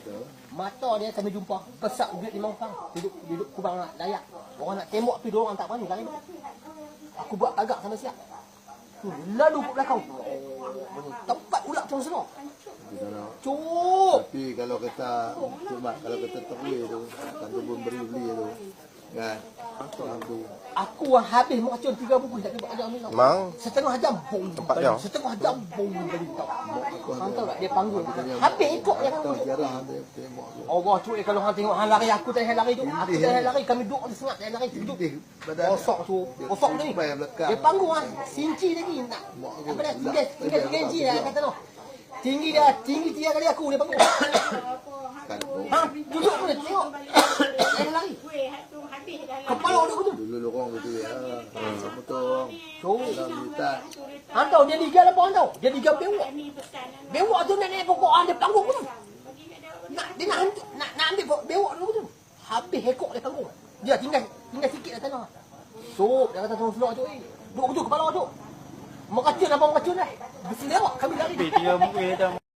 tu. Mata dia kami jumpa besar duit lima orang. Duduk duduk kubang nak layak. Orang nak tembak tapi orang tak berani lari. Aku buat agak sama siap. Hmm, Lalu ke belakang. Oh, tempat ulak macam semua. Cukup. Tapi kalau kata cuma kalau kata terway tu, akan kebun beri-beri tu. Kan? Aku yang habis meracun tiga buku tak dapat ajar. Mang. Setengah jam bong. Tempat balik. dia. Setengah jam bong balik tau. Aku Hang tahu tak dia panggil. Habis ikut dia tu. Allah tu eh, kalau hang tengok hang lari aku tak payah lari tu. Aku tak payah lari kami duduk di sengat tak payah lari duduk. Kosok tu. Kosok ni. Dia panggung ah. Sinci lagi nak. Apa dah tinggal tinggal tiga inci dah kata tu. Tinggi dia tinggi tiga kali aku dia panggung. Kan. Ha duduk pun dia tengok. Payah lari. Kepala duduk tu. Dulu lorong gitu ya. Betul. Tu. Dalam litat. Hang tahu dia liga apa hang tahu? Dia liga. Bewak dia panggung tu. Nak dia nak hantu- nak nak ambil pokok bewak dulu tu. Habis hekok dia panggung. Dia tinggal tinggal sikit dah tanah. So, dia kata tolong selok tu. Duduk tu kepala tu. Meracun apa meracun dah. Berselewak kami lari. Tiga buku hitam